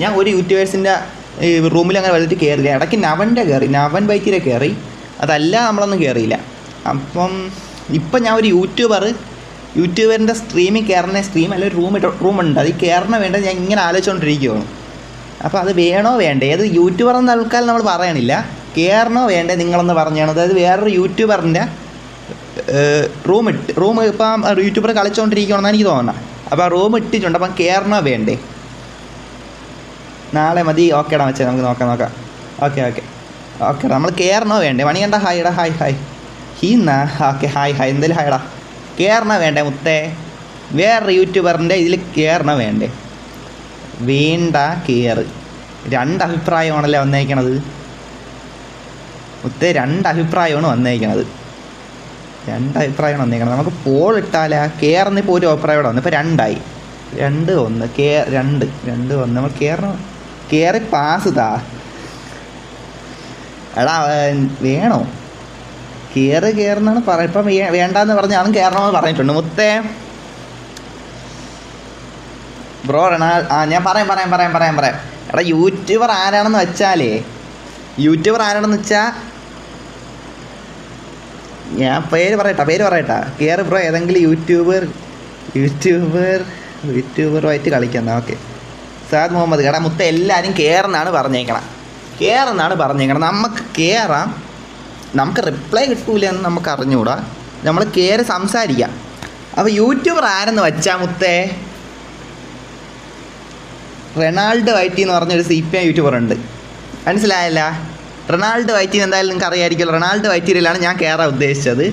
ഞാൻ ഒരു യൂട്യൂബേഴ്സിന്റെ റൂമിൽ അങ്ങനെ വലുത് കയറില്ല ഇടയ്ക്ക് നവന്റെ കയറി നവൻ ബൈക്കിലെ കയറി അതല്ല നമ്മളൊന്നും കയറിയില്ല അപ്പം ഇപ്പം ഞാൻ ഒരു യൂട്യൂബർ യൂട്യൂബറിന്റെ സ്ട്രീമിൽ കയറുന്ന സ്ട്രീം അല്ലെങ്കിൽ റൂം റൂമുണ്ട് അത് കയറണ വേണ്ടത് ഞാൻ ഇങ്ങനെ ആലോചിച്ചുകൊണ്ടിരിക്കുകയാണ് അപ്പോൾ അത് വേണോ വേണ്ടേ? അത് യൂട്യൂബർ എന്ന ആൾക്കാർ നമ്മൾ പറയണില്ല. കയറണോ വേണ്ടേ നിങ്ങളെന്ന് പറഞ്ഞാണ് അതായത് വേറൊരു യൂട്യൂബറിന്റെ റൂം ഇട്ട് റൂം ഇപ്പം യൂട്യൂബർ കളിച്ചുകൊണ്ടിരിക്കുകയാണെന്നാണ് എനിക്ക് തോന്നുന്നത്. അപ്പോൾ ആ റൂം ഇട്ടിട്ടുണ്ട്. അപ്പം കയറണോ വേണ്ടേ? നാളെ മതി. ഓക്കേടാ വെച്ചാൽ നമുക്ക് നോക്കാം നോക്കാം. ഓക്കെ ഓക്കെ ഓക്കെ നമ്മൾ കയറണോ വേണ്ടേ? മണി കണ്ട ഹായ്ടാ ഹായ് ഹായ് ഹീന്നാ ഓക്കെ ഹായ് ഹായ് എന്തായാലും ഹായടാ കയറണോ വേണ്ടേ മുത്തേ? വേറൊരു യൂട്യൂബറിന്റെ ഇതിൽ കയറണോ വേണ്ടേ? വേണ്ട കയറ് രണ്ട് അഭിപ്രായമാണല്ലേ വന്നേക്കണത്? മുത്തേ രണ്ട് അഭിപ്രായമാണ് വന്നേക്കണത്. രണ്ട് അഭിപ്രായമാണ് വന്നേക്കണത്. നമുക്ക് പോൾ ഇട്ടാലാ ഇപ്പോൾ ഒരു അഭിപ്രായം ഇവിടെ വന്നു. ഇപ്പോൾ രണ്ടായി. രണ്ട് ഒന്ന് കേ രണ്ട് രണ്ട് ഒന്ന്. നമ്മൾ കയറണം കയറി പാസ് താ എടാ വേണോ? കയറ് കയറുന്നാണ് പറ ഇപ്പം വേണ്ടെന്ന് പറഞ്ഞ് ഞാനും കയറണമെന്ന് പറഞ്ഞിട്ടുണ്ട്. മുത്തേ. ബ്രോ റണാൾ ആ ഞാൻ പറയാം പറയാം പറയാം പറയാം പറയാം. എടാ യൂട്യൂബർ ആരാണെന്ന് വെച്ചാലേ യൂട്യൂബർ ആരാണെന്ന് വെച്ചാൽ ഞാൻ പേര് പറയട്ടാ പേര് പറയട്ടാ. കയറി ബ്രോ ഏതെങ്കിലും യൂട്യൂബർ യൂട്യൂബർ യൂട്യൂബറുമായിട്ട് കളിക്കുന്ന ഓക്കെ. സാദ് മുഹമ്മദ് എടാ മുത്ത എല്ലാവരും കയറെന്നാണ് പറഞ്ഞേക്കണം. കയറെന്നാണ് പറഞ്ഞേക്കണം. നമുക്ക് കയറാം നമുക്ക് റിപ്ലൈ കിട്ടൂല എന്ന് നമുക്ക് അറിഞ്ഞുകൂടാ നമ്മൾ കയറി സംസാരിക്കാം. അപ്പോൾ യൂട്യൂബർ ആരെന്ന് വെച്ചാ മുത്തേ? റൊണാൾഡ് വൈറ്റി എന്ന് പറഞ്ഞൊരു സി പി എം യൂട്യൂബർ ഉണ്ട്. മനസ്സിലായല്ല? റൊണാൾഡ് വൈറ്റി എന്തായാലും നിങ്ങൾക്ക് അറിയാമായിരിക്കുമല്ലോ റൊണാൾഡ് വൈറ്റിയിലാണ് ഞാൻ കയറാൻ ഉദ്ദേശിച്ചത്.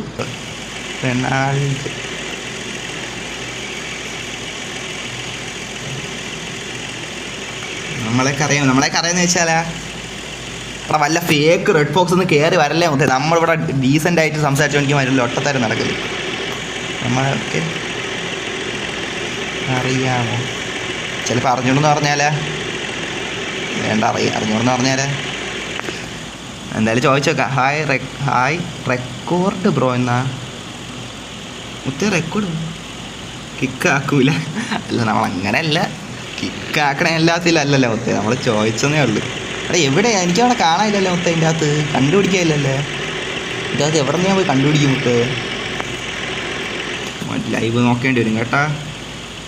റൊണാൾഡ് നമ്മളെയൊക്കെ അറിയാം. നമ്മളെയൊക്കെ അറിയാന്ന് വെച്ചാലാ അവിടെ വല്ല ഫേക്ക് റെഡ് ഫോക്സ് ഒന്ന് കയറി വരല്ലേ മുത്തേ നമ്മളിവിടെ ഡീസന്റ് ആയിട്ട് സംസാരിച്ചുകൊണ്ടിരിക്കും വരില്ല ഒട്ടത്തരം നടക്കൽ. നമ്മളൊക്കെ അറിയാമോ? ചിലപ്പോൾ അറിഞ്ഞോണ്ടെന്ന് പറഞ്ഞാലേ. വേണ്ട അറിയാം അറിഞ്ഞോണ്ടെന്ന് പറഞ്ഞാലേ. എന്തായാലും ചോദിച്ചോക്കാം ഹായ് റെ ഹായ് റെക്കോർഡ് ബ്രോ എന്നാ? മുത്തേ റെക്കോർഡ് കിക്കാക്കൂല അല്ല നമ്മൾ കിക്കാക്കണ എല്ലാത്തിലും അല്ലല്ലോ മുത്തേ. നമ്മൾ ചോദിച്ചതേ ഉള്ളൂ. അവിടെ എവിടെയാ? എനിക്ക് അവിടെ കാണാനില്ലല്ലോ മുത്തേ അതിന്റെ അകത്ത്. കണ്ടുപിടിക്കാനില്ലല്ലേ? ഇതിന്റെ അകത്ത് എവിടെ ഞാൻ പോയി കണ്ടുപിടിക്കും മുത്തേ? ലൈവ് നോക്കേണ്ടി വരും കേട്ടാ.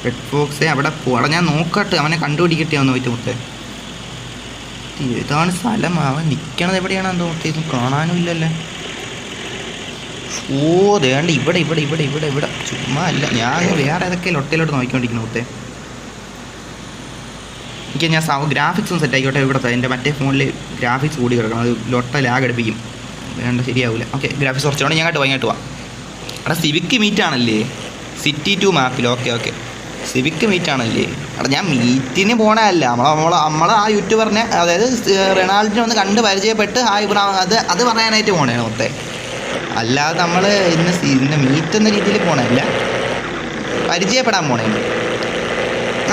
റെഡ് ഫോക്സേ അവിടെ പോടാ ഞാൻ നോക്കട്ടെ. അവനെ കണ്ടുപിടിക്കട്ടെ ഒന്ന് പോയിട്ട് മുത്തേ. ഇതാണ് സ്ഥലം? അവൻ നിൽക്കണത് എവിടെയാണ് എന്തോ മുത്തേ? ഇതും കാണാനും ഇല്ലല്ലേ. ഓ ദേണ്ട ഇവിടെ ഇവിടെ ഇവിടെ ഇവിടെ ഇവിടെ. ചുമ്മാ അല്ല. ഞാൻ വേറെ ഏതൊക്കെ ലൊട്ടയിലോട്ട് നോക്കിക്കൊണ്ടിരിക്കുന്നു മുത്തേ? എനിക്ക് ഞാൻ സൗ ഗ്രാഫിക്സ് സെറ്റ് ആയിക്കോട്ടെ ഇവിടുത്തെ എന്റെ മറ്റേ ഫോണിൽ ഗ്രാഫിക്സ് കൂടി കിടക്കണം. അത് ലൊട്ട ലാഗ് അടുപ്പിക്കും. വേണ്ട ശരിയാവില്ല ഓക്കെ ഗ്രാഫിക്സ് കുറച്ചുകൊണ്ട് ഞാൻ കേട്ട് വാങ്ങിയിട്ട് പോവാം. അവിടെ സിവിക്ക് മീറ്റ് ആണല്ലേ? സിറ്റി ടു മാപ്പിൽ ഓക്കെ ഓക്കെ സിവിക്ക് മീറ്റ് ആണല്ലേ? അവിടെ ഞാൻ മീറ്റിന് പോണതല്ല. നമ്മൾ നമ്മൾ നമ്മൾ ആ യൂട്യൂബറിനെ അതായത് റൊണാൾഡിനെ ഒന്ന് കണ്ട് പരിചയപ്പെട്ട് ആ ഇവിടെ അത് അത് പറയാനായിട്ട് പോണേ മൊത്തേ. അല്ലാതെ നമ്മൾ ഇന്ന് ഇന്ന് മീറ്റ് എന്ന രീതിയിൽ പോണല്ല പരിചയപ്പെടാൻ പോണേ.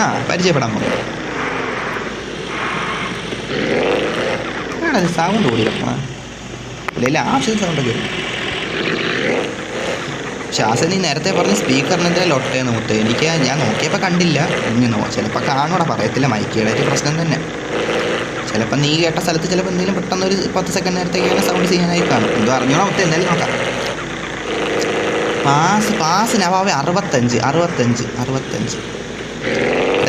ആ പരിചയപ്പെടാൻ പോണേ. ആണത് സൗണ്ട് കൂടി വെക്കണം ഇല്ല ആവശ്യം സൗണ്ട് വരും ശ്വാസ നീ നേരത്തെ പറഞ്ഞ സ്പീക്കറിനെതിരെ ലൊട്ടേന്ന് മുട്ട് എനിക്ക് ഞാൻ നോക്കിയപ്പോൾ കണ്ടില്ല. ഇനി നോ ചിലപ്പോൾ കാണൂടെ പറയത്തില്ല. മൈക്കിയുടെ പ്രശ്നം തന്നെ. ചിലപ്പോൾ നീ കേട്ട സ്ഥലത്ത് ചിലപ്പോൾ എന്തെങ്കിലും പെട്ടെന്ന് ഒരു പത്ത് സെക്കൻഡ് നേരത്തേക്ക് സൗണ്ട് ചെയ്യാനായി കാണും. എന്തോ അറിഞ്ഞോളാം മൊത്തം എന്തായാലും നോക്കാം. പാസ് പാസ് നവാവെ അറുപത്തഞ്ച് അറുപത്തഞ്ച് അറുപത്തഞ്ച്.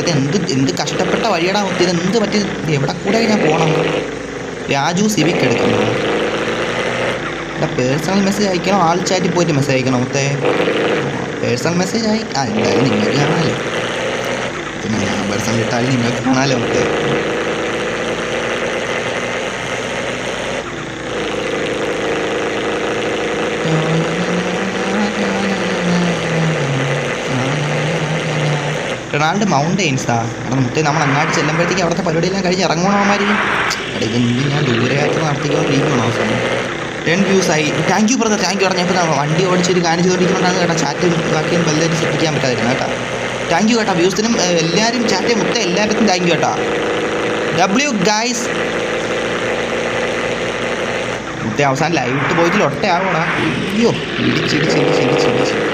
ഇത് എന്ത് എന്ത് കഷ്ടപ്പെട്ട വഴിയടാ ഇത് എന്ത് പറ്റി? എവിടെ കൂടെ ഞാൻ പോകണം രാജു സിവിക്ക് എടുക്കുന്നു. എടാ പേഴ്സണൽ മെസ്സേജ് അയക്കണോ? ആൾ ചാറ്റിൽ പോയിട്ട് മെസ്സേജ് അയക്കണോ മുത്തേ? പേഴ്സണൽ മെസ്സേജ് ആ എന്തായാലും നിങ്ങൾക്ക് കാണാമല്ലോ പിന്നെ ഞാൻ പേഴ്സണൽ ഇട്ടാലും നിങ്ങൾക്ക് കാണാമല്ലോ മുത്തേ. റൊണാൾഡ് മൗണ്ടെയിൻസാ അവിടെ മുത്തേ നമ്മൾ അങ്ങാട്ട് ചെല്ലുമ്പോഴത്തേക്ക് അവിടുത്തെ പരിപാടിയെല്ലാം കഴിഞ്ഞ് ഇറങ്ങണമാര് എടാ ഇതെന്ത് ഞാൻ ദൂരയാത്ര നടത്തിക്കൊണ്ടിരിക്കണം അവസാനം? ടെൻ വ്യൂസ് ആയി. Thank you brother thank you പറഞ്ഞു ഇപ്പോൾ വണ്ടി ഓടിച്ചൊരു കാര്യം ചെയ്തുകൊണ്ടിരിക്കുന്നതാണ് കേട്ടോ. ചാറ്റ് ബാക്കിയും വലുതായിട്ട് ശ്രദ്ധിക്കാൻ പറ്റാതിരുന്നു കേട്ടോ. താങ്ക് യു കേട്ടോ. വ്യൂസിനും എല്ലാവരും ചാറ്റ് മുത്ത എല്ലാവർക്കും താങ്ക് യു കേട്ടോ. ഡബ്ല്യു ഗൈസ് മുത്ത അവസാനം ലൈവ് ഇട്ട് പോയിട്ട് ഒട്ടയാവോടാ അയ്യോ ഇടിച്ചിടിച്ച്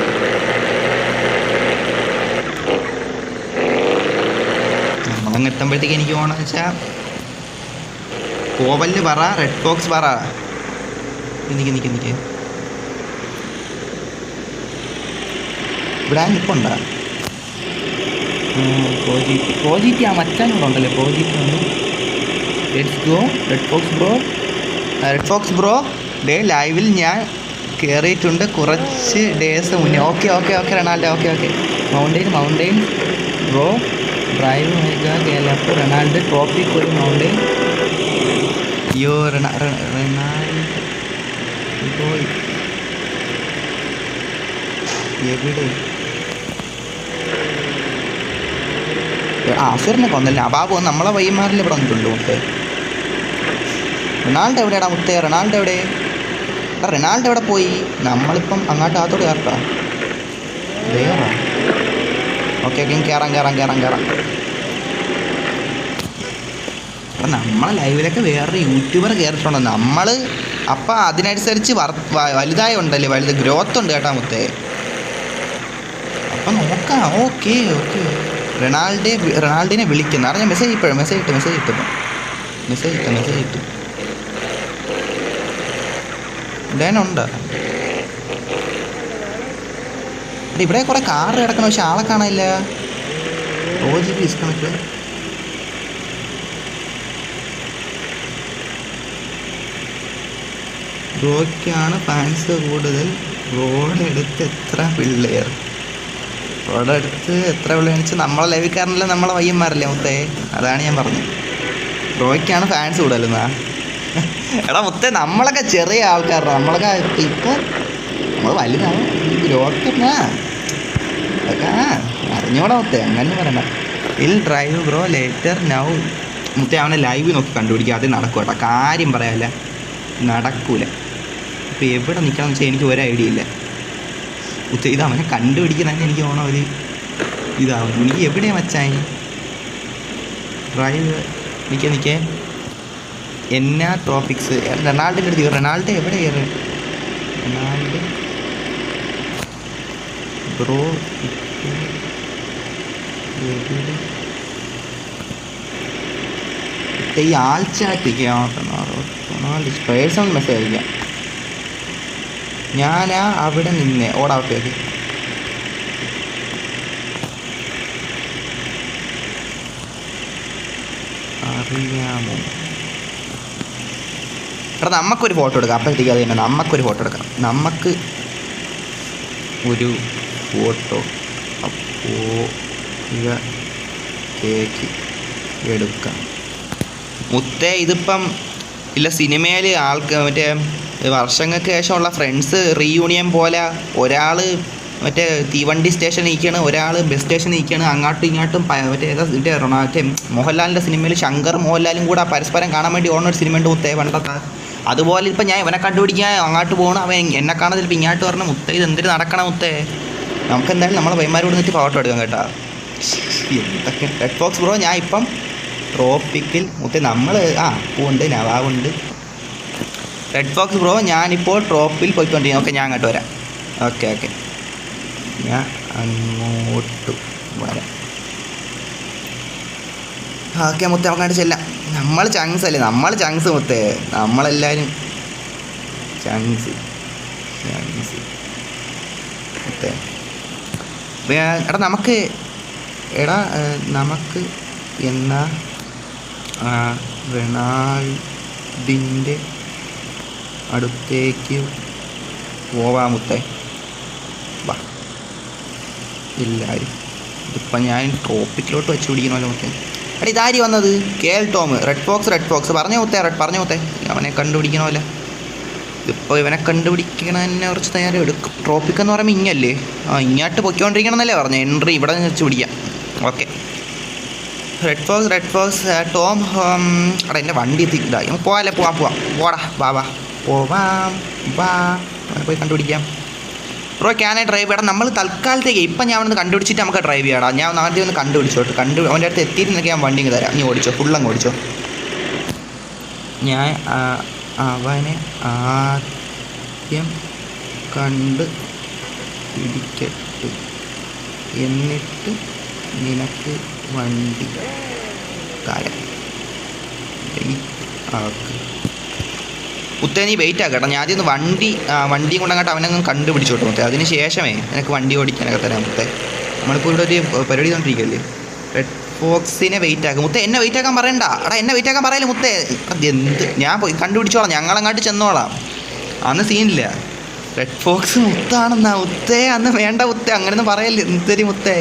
അങ്ങ് എത്തുമ്പോഴത്തേക്ക് എനിക്ക് പോകണമെന്ന് വെച്ചാൽ കോവൽ പറ റെഡ് ബോക്സ് പറ. നിൽക്ക് നിൽക്ക് നിൽക്ക് ഇവിടെ നിൽപ്പുണ്ടോ പ്രോജിറ്റ് പ്രോജിറ്റ് ആ മച്ചാനോട് ഉണ്ടല്ലേ? പ്രോജിറ്റ് ഉണ്ട്. Let's go red fox bro red fox bro day ലൈവിൽ ഞാൻ കയറിയിട്ടുണ്ട് കുറച്ച് ഡേയ്സ് മുന്നേ. Okay okay okay Ronaldo. Okay okay mountain mountain bro drive കേരളപ്പ് Ronaldo ട്രോഫിക്ക് ഒരു മൗണ്ടെയിൻ അയ്യോ റൊണാ- റൊ- റൊണാൾഡോ പോയി എവിടെ അസുറിനെ കൊന്നല്ലേ? അബാബു നമ്മളെ വൈമാറിൽ ഇവിടെ വന്നിട്ടുണ്ട് മുട്ടേ റൊണാൾഡോ എവിടെയാടാ മുത്തേ? റൊണാൾഡോ എവിടെ? റൊണാൾഡോ എവിടെ പോയി? നമ്മളിപ്പം അങ്ങോട്ട് ആത്തോട് കയറട്ടാ. വേറെ. ഓക്കെ ഓക്കെ കയറാം കയറാം കയറാം കയറാം അപ്പം നമ്മളെ ലൈവിലൊക്കെ വേറൊരു യൂട്യൂബർ കയറിയിട്ടുണ്ട് നമ്മൾ അപ്പം അതിനനുസരിച്ച് വർ വലുതായ ഉണ്ടല്ലേ? വലുത് ഗ്രോത്ത് ഉണ്ട് കേട്ടാ മുത്തേ. അപ്പം നോക്കാം. ഓക്കെ ഓക്കെ റൊണാൾഡോ റൊണാൾഡിനെ വിളിക്കുന്നു. അറിഞ്ഞ? മെസ്സേജ് ഇപ്പോഴും മെസ്സേജ് ഇട്ട് മെസ്സേജ് ഇട്ടു. മെസ്സേജ് ഇട്ടു മെസ്സേജ് ഇട്ടു. ഡേനുണ്ട് ഇവിടെ കുറേ കാർ കിടക്കണം പക്ഷെ ആളെ കാണാനില്ല. ബി ഡിസ്കണക്ട് ബ്രോയ്ക്കാണ് ഫാൻസ് കൂടുതൽ അടുത്ത് എത്ര പിള്ളേർ. അടുത്ത് എത്ര പിള്ളേർ വെച്ചാൽ നമ്മളെ ലൈവിക്കാരനല്ല നമ്മളെ വയ്യന്മാരല്ലേ മുത്തേ? അതാണ് ഞാൻ പറഞ്ഞത്. ബ്രോയ്ക്കാണ് ഫാൻസ് കൂടുതലെന്നാ എടാ മുത്തേ നമ്മളൊക്കെ ചെറിയ ആൾക്കാരാണ് നമ്മളൊക്കെ ഇപ്പം നമ്മൾ വലുതാണ്. അതൊക്കെ ആ, അറിഞ്ഞോടാ മുത്തേ അങ്ങനെ പറയണ്ട ഇൽ ഡ്രൈവ് ബ്രോ ലേറ്റർ നൗ മുത്തേ അവനെ ലൈവ് നോക്കി കണ്ടുപിടിക്കുക അത് നടക്കും കേട്ടോ. കാര്യം പറയാല്ല. നടക്കൂല. ഇപ്പം എവിടെ നിൽക്കണമെന്ന് വെച്ചാൽ എനിക്ക് ഒരു ഐഡിയ ഇല്ല. മുത്തേ ഇത് അവനെ കണ്ടുപിടിക്കുന്നതന്നെ എനിക്ക് ഓണം ഒരു ഇതാവും. എനിക്ക് എവിടെയാ മച്ചാൻ ഡ്രൈവ് നിൽക്കേ നിൽക്കേ എന്നാ ടോപ്പിക്സ് റൊണാൾഡോ അടുത്ത് റൊണാൾഡോ എവിടെ കയറി? റൊണാൾഡോ ബ്രോ ഈ ആൾ ചാറ്റ് റൊണാൾഡ് പേഴ്സണൽ മെസ്സേജ് അയക്കാം ഞാനാ അവിടെ നിന്നെ. ഓടാ ഓക്കെ ഓക്കെ. അറിയാമോ? എടാ നമുക്കൊരു ഫോട്ടോ എടുക്കാം. അപ്പോഴത്തേക്ക് അത് തന്നെ. നമുക്കൊരു ഫോട്ടോ എടുക്കാം. നമുക്ക് ഒരു ഫോട്ടോ. അപ്പോൾ കേക്ക് എടുക്കാം. മുത്തേ ഇതിപ്പം ഇല്ല സിനിമയിൽ ആൾക്ക് മറ്റേ വർഷങ്ങൾക്ക് ശേഷമുള്ള ഫ്രണ്ട്സ് റീയൂണിയൻ പോലെ ഒരാൾ മറ്റേ തീവണ്ടി സ്റ്റേഷനിൽ നിൽക്കുകയാണ് ഒരാൾ ബസ് സ്റ്റേഷനിൽ നിൽക്കുകയാണ്. അങ്ങോട്ടും ഇങ്ങോട്ടും മറ്റേ ഏതാ റൊണാ മറ്റേ മോഹൻലാലിന്റെ സിനിമയിൽ ശങ്കർ മോഹൻലാലും കൂടെ പരസ്പരം കാണാൻ വേണ്ടി ഓടുന്ന ഒരു സിനിമയുണ്ട് മുത്തേ പണ്ടത്തെ. അതുപോലെ ഇപ്പം ഞാൻ ഇവനെ കണ്ടുപിടിക്കാൻ അങ്ങോട്ട് പോകണം അവൻ എന്നെ കാണാൻ ചിലപ്പോൾ ഇങ്ങോട്ട് പറഞ്ഞ മുത്തേ ഇത് എന്തിനു നടക്കണം മുത്തേ? നമുക്ക് എന്തായാലും നമ്മളെ വൈമാരോട് നിന്നിട്ട് ഫോട്ടോ എടുക്കാം കേട്ടോ. എന്തൊക്കെ റെഡ് ഫോക്സ് ബ്രോ ഞാൻ ഇപ്പം ട്രോപ്പിക്കിൽ മുത്തേ നമ്മൾ ആ പൂവുണ്ട് നവാവുണ്ട്. റെഡ് ബോക്സ് ബ്രോ ഞാനിപ്പോൾ ട്രോപ്പിൽ പോയിക്കൊണ്ടിരിക്കുന്നു. ഓക്കെ ഞാൻ അങ്ങോട്ട് വരാം. Okay okay. ഞാൻ അങ്ങോട്ട് വരാം. ഓക്കെ മുത്തേ അങ്ങോട്ട് ചെല്ലാം. നമ്മൾ ചങ്സ് അല്ലേ? നമ്മൾ ചങ്സ് മുത്തേ. നമ്മളെല്ലാവരും ചങ്സ് ചങ്സ് മുത്തേ. വേ- എടാ നമുക്ക് എടാ നമുക്ക് എന്നാ റൊണാൾഡിന്റെ അടുത്തേക്ക് പോവാമുത്തേ വാ. എല്ലാവരും ഇതിപ്പം ഞാൻ ടോപ്പിക്കിലോട്ട് വെച്ച് പിടിക്കണമല്ലോ മുത്തേ. എടാ ഇതാരി വന്നത്? K Tom red fox red fox പറഞ്ഞ മുത്തേ റെഡ് പറഞ്ഞ മുത്തേ. അവനെ കണ്ടുപിടിക്കണമല്ലോ. ഇതിപ്പോൾ ഇവനെ കണ്ടുപിടിക്കണതിനെ കുറച്ച് നേരം എടുക്കും എന്ന് പറയുമ്പോൾ ഇങ്ങല്ലേ? ആ ഇങ്ങോട്ട് പൊയ്ക്കൊണ്ടിരിക്കണം എന്നല്ലേ പറഞ്ഞു. എൻട്രി ഇവിടെ നിന്ന് വെച്ച് പിടിക്കാം. Okay red fox red fox Tom എടാ എന്റെ വണ്ടി എത്തി ഇതായി നമുക്ക് പോവാല്ലേ പോവാം പോവാം. പോടാ വാ വാ. പോവാം വാ. പോയി കണ്ടുപിടിക്കാം. ബ്രോ ക്യാൻ ഐ ഡ്രൈവ് ചെയ്യണം നമ്മൾ തൽക്കാലത്തേക്ക് ഇപ്പം ഞാൻ ഒന്ന് കണ്ടുപിടിച്ചിട്ട് നമുക്ക് ഡ്രൈവ് ചെയ്യണം ഞാൻ ആദ്യം ഒന്ന് കണ്ടുപിടിച്ചോട്ട് കണ്ടു അവന്റെ അടുത്ത് എത്തിയിരുന്നൊക്കെ ഞാൻ വണ്ടി തരാം. നീ ഓടിച്ചോ ഫുള്ളങ്ങ് ഓടിച്ചോ. ഞാൻ അവനെ ആദ്യം കണ്ട് പിടിക്കട്ടെ എന്നിട്ട് നിനക്ക് വണ്ടി കാര്യം മുത്തേ നീ വെയിറ്റ് ആക്കട്ടെ ഞാൻ ആദ്യം വണ്ടി വണ്ടി കൊണ്ടങ്ങട്ട് അവനങ്ങ് കണ്ടുപിടിച്ചോട്ടെ മുത്തേ. അതിന് ശേഷമേ എനിക്ക് വണ്ടി ഓടിക്കാനൊക്കെ തരാം മുത്തേ. നമ്മളിപ്പോൾ ഇവിടെ ഒരു പരിപാടി കണ്ടിരിക്കല്ലേ റെഡ് ഫോക്സിനെ വെയിറ്റ് ആക്കും. മുത്തേ എന്നെ വെയിറ്റ് ആക്കാൻ പറയണ്ട. എടാ എന്നെ വെയിറ്റ് ആക്കാൻ പറയല്ലേ മുത്തേ? എന്ത്? ഞാൻ പോയി കണ്ടുപിടിച്ചോളാം. ഞങ്ങളങ്ങോട്ട് ചെന്നോളാം. അന്ന് സീനില്ല റെഡ് ഫോക്സ് മുത്താണെന്നാ മുത്തേ അന്ന് വേണ്ട മുത്തേ അങ്ങനെയൊന്നും പറയല്ലേ എന്തൊരു മുത്തേ.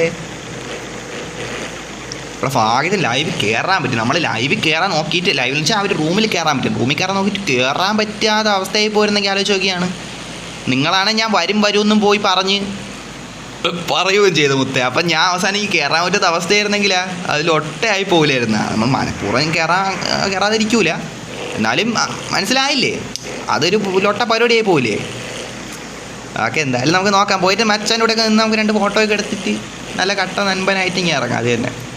ഇവിടെ ഭാഗ്യത്തിൽ ലൈവ് കയറാൻ പറ്റും. നമ്മൾ ലൈവ് കയറാൻ നോക്കിയിട്ട് ലൈവിൽ വെച്ചാൽ അവർ റൂമിൽ കയറാൻ പറ്റും. റൂമിൽ കയറാൻ നോക്കിയിട്ട് കയറാൻ പറ്റാത്ത അവസ്ഥയിൽ പോയിരുന്നെങ്കിൽ ആലോചിച്ച് നോക്കിയാണ്. നിങ്ങളാണെങ്കിൽ ഞാൻ വരും വരും എന്നും പോയി പറഞ്ഞ് പറയുകയും ചെയ്തു മുത്തേ. അപ്പം ഞാൻ അവസാനം ഈ കയറാൻ പറ്റാത്ത അവസ്ഥയായിരുന്നെങ്കിലാ അതിൽ ഒട്ടയായി പോകില്ലായിരുന്നു നമ്മൾ മനഃപൂർവം കയറാൻ കയറാതിരിക്കൂല എന്നാലും ആ, മനസ്സിലായില്ലേ? അതൊരു ലൊട്ട പരിപാടിയായി പോകില്ലേ ഓക്കെ എന്തായാലും നമുക്ക് നോക്കാം. പോയിട്ട് മച്ചാന്റെ കൂടെ നിന്ന് നമുക്ക് രണ്ട് ഫോട്ടോ ഒക്കെ എടുത്തിട്ട് നല്ല കട്ട നൻപനായിട്ട് ഇങ്ങനെ ഇറങ്ങാം. അത് തന്നെ.